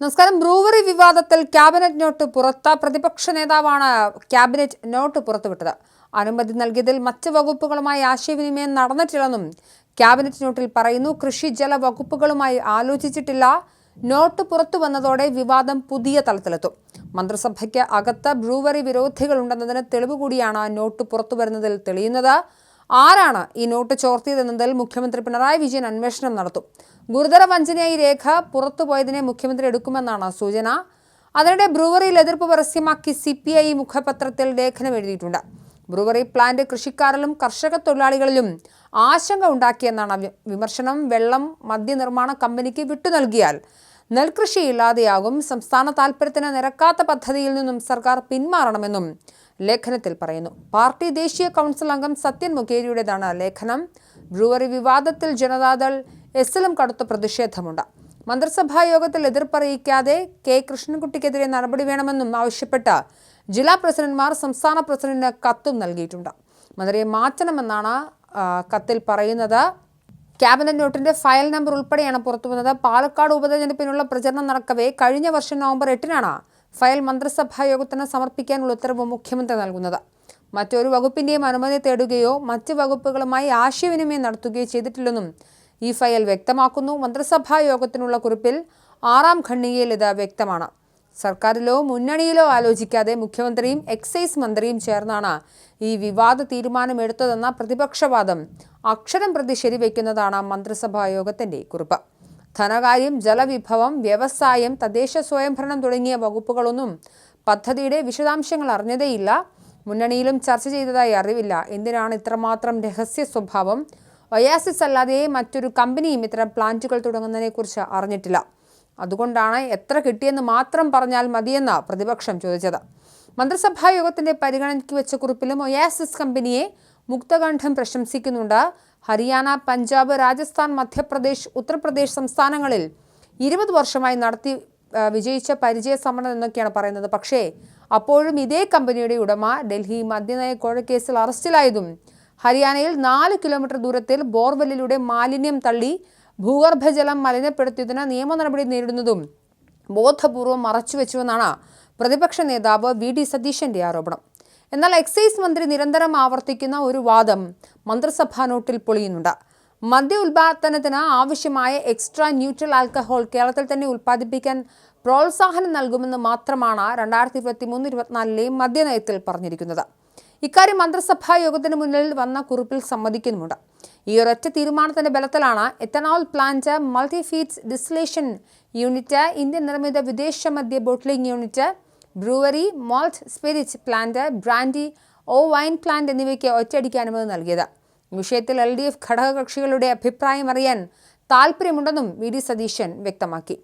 നമസ്കാരം. ബ്രൂവറി വിവാദത്തിൽ cabinet not പുറത്ത പ്രതിപക്ഷ നേതാവാണ് ക്യാബിനറ്റ് നോട്ട് പുറത്തുവിട്ടത്. അനുമതി നൽകിയതിൽ മറ്റ് വകുപ്പുകളുമായി ആശയവിനിമയം നടന്നിട്ടില്ലെന്നും ക്യാബിനറ്റ് നോട്ടിൽ പറയുന്നു കൃഷി ജല വകുപ്പുകളുമായി ആലോചിച്ചിട്ടില്ല. നോട്ട് പുറത്തു വന്നതോടെ വിവാദം പുതിയ തലത്തിലെത്തും. മന്ത്രിസഭയ്ക്ക് അകത്ത് ബ്രൂവറി വിരോധികളുണ്ടെന്നതിന് തെളിവ് കൂടിയാണ് നോട്ട് പുറത്തു വരുന്നതിൽ തെളിയുന്നത്. ആരാണ് ഈ നോട്ട് ചോർത്തിയതെന്നതിൽ മുഖ്യമന്ത്രി പിണറായി വിജയൻ അന്വേഷണം നടത്തും. ഗുരുതര വഞ്ചനയായി രേഖ പുറത്തുപോയതിനെ മുഖ്യമന്ത്രി എടുക്കുമെന്നാണ് സൂചന. അതിനിടെ ബ്രൂവറിയിൽ എതിർപ്പ് പരസ്യമാക്കി സി പി ഐ മുഖപത്രത്തിൽ ലേഖനം എഴുതിയിട്ടുണ്ട്. ബ്രൂവറി പ്ലാന്റ് കൃഷിക്കാരിലും കർഷക തൊഴിലാളികളിലും ആശങ്ക ഉണ്ടാക്കിയെന്നാണ് വിമർശനം. വെള്ളം മദ്യനിർമ്മാണ കമ്പനിക്ക് വിട്ടു നൽകിയാൽ നെൽകൃഷി ഇല്ലാതെയാകും സംസ്ഥാന താൽപര്യത്തിന് നിരക്കാത്ത പദ്ധതിയിൽ നിന്നും സർക്കാർ പിന്മാറണമെന്നും ലേഖനത്തിൽ പറയുന്നു. പാർട്ടി ദേശീയ കൗൺസിൽ അംഗം സത്യൻ മുഖേരിയുടേതാണ് ലേഖനം. ബ്രൂവറി വിവാദത്തിൽ ജനതാദൾ എസിലും കടുത്ത പ്രതിഷേധമുണ്ട്. മന്ത്രിസഭാ യോഗത്തിൽ എതിർപ്പറിയിക്കാതെ കെ കൃഷ്ണൻകുട്ടിക്കെതിരെ നടപടി വേണമെന്നും ആവശ്യപ്പെട്ട് ജില്ലാ പ്രസിഡന്റ്മാർ സംസ്ഥാന പ്രസിഡന്റിന് കത്തും നൽകിയിട്ടുണ്ട്. മന്ത്രിയെ മാറ്റണമെന്നാണ് കത്തിൽ പറയുന്നത്. ക്യാബിനറ്റ് നോട്ടിന്റെ ഫയൽ നമ്പർ ഉൾപ്പെടെയാണ് പുറത്തുവന്നത്. പാലക്കാട് ഉപതെരഞ്ഞെടുപ്പിനുള്ള പ്രചരണം നടക്കവേ കഴിഞ്ഞ വർഷം നവംബർ എട്ടിനാണ് ഫയൽ മന്ത്രിസഭാ യോഗത്തിന് സമർപ്പിക്കാനുള്ള ഉത്തരവ് മുഖ്യമന്ത്രി നൽകുന്നത്. മറ്റൊരു വകുപ്പിന്റെയും അനുമതി തേടുകയോ മറ്റ് വകുപ്പുകളുമായി ആശയവിനിമയം നടത്തുകയോ ചെയ്തിട്ടില്ലെന്നും ഈ ഫയൽ വ്യക്തമാക്കുന്നു. മന്ത്രിസഭാ യോഗത്തിനുള്ള കുറിപ്പിൽ ആറാം ഖണ്ഡികയിൽ ഇത് വ്യക്തമാണ്. സർക്കാരിലോ മുന്നണിയിലോ ആലോചിക്കാതെ മുഖ്യമന്ത്രിയും എക്സൈസ് മന്ത്രിയും ചേർന്നാണ് ഈ വിവാദ തീരുമാനമെടുത്തതെന്ന പ്രതിപക്ഷവാദം അക്ഷരം പ്രതി ശരിവെക്കുന്നതാണ് മന്ത്രിസഭാ യോഗത്തിന്റെ കുറിപ്പ്. ധനകാര്യം ജലവിഭവം വ്യവസായം തദ്ദേശ സ്വയംഭരണം തുടങ്ങിയ വകുപ്പുകളൊന്നും പദ്ധതിയുടെ വിശദാംശങ്ങൾ അറിഞ്ഞതേയില്ല. മുന്നണിയിലും ചർച്ച ചെയ്തതായി അറിവില്ല. എന്തിനാണ് ഇത്രമാത്രം രഹസ്യ സ്വഭാവം? ഒയാസിസ് അല്ലാതെ മറ്റൊരു കമ്പനിയും ഇത്തരം പ്ലാന്റുകൾ തുടങ്ങുന്നതിനെക്കുറിച്ച് അറിഞ്ഞിട്ടില്ല. അതുകൊണ്ടാണ് എത്ര കിട്ടിയെന്ന് മാത്രം പറഞ്ഞാൽ മതിയെന്ന് പ്രതിപക്ഷം ചോദിച്ചത്. മന്ത്രിസഭാ യോഗത്തിന്റെ പരിഗണനയ്ക്ക് വെച്ച കുറിപ്പിലും ഒയാസിസ് കമ്പനിയെ മുക്തകണ്ഠം പ്രശംസിക്കുന്നുണ്ട്. ഹരിയാന പഞ്ചാബ് രാജസ്ഥാൻ മധ്യപ്രദേശ് ഉത്തർപ്രദേശ് സംസ്ഥാനങ്ങളിൽ ഇരുപത് വർഷമായി നടത്തി വിജയിച്ച പരിചയ സമരം എന്നൊക്കെയാണ് പറയുന്നത്. പക്ഷേ അപ്പോഴും ഇതേ കമ്പനിയുടെ ഉടമ ഡൽഹി മദ്യനയ കോഴക്കേസിൽ അറസ്റ്റിലായതും ഹരിയാനയിൽ നാല് കിലോമീറ്റർ ദൂരത്തിൽ ബോർവെല്ലിലൂടെ മാലിന്യം തള്ളി ഭൂഗർഭജലം മലിനപ്പെടുത്തിയതിന് നിയമ നടപടി നേരിടുന്നതും ബോധപൂർവം മറച്ചുവെച്ചുവെന്നാണ് പ്രതിപക്ഷ നേതാവ് വി. ഡി. സതീശന്റെ ആരോപണം. എന്നാൽ എക്സൈസ് മന്ത്രി നിരന്തരം ആവർത്തിക്കുന്ന ഒരു വാദം മന്ത്രിസഭാ നോട്ടിൽ പൊളിയുന്നുണ്ട്. മദ്യ ഉൽപാദനത്തിന് ആവശ്യമായ എക്സ്ട്രാ ന്യൂട്രൽ ആൽക്കഹോൾ കേരളത്തിൽ തന്നെ ഉൽപ്പാദിപ്പിക്കാൻ പ്രോത്സാഹനം നൽകുമെന്ന് മാത്രമാണ് രണ്ടായിരത്തി ഇരുപത്തി മൂന്ന് ഇരുപത്തിനാലിലെ മദ്യനയത്തിൽ പറഞ്ഞിരിക്കുന്നത്. ഇക്കാര്യം മന്ത്രിസഭാ യോഗത്തിന് മുന്നിൽ വന്ന കുറിപ്പിൽ സമ്മതിക്കുന്നുമുണ്ട്. ഈ ഒരൊറ്റ തീരുമാനത്തിന്റെ ബലത്തിലാണ് ethanol plant multi feeds distillation unit Indian നിർമ്മിത വിദേശ മദ്യ bottling unit brewery malt spirit plant brandy or wine plant എന്നിവയ്ക്ക് ഒറ്റയടിക്ക് അനുമതി നൽകിയത്. വിഷയത്തിൽ എൽ ഡി എഫ് ഘടകകക്ഷികളുടെ അഭിപ്രായം അറിയാൻ താൽപ്പര്യമുണ്ടെന്നും വി ഡി സതീശൻ വ്യക്തമാക്കി.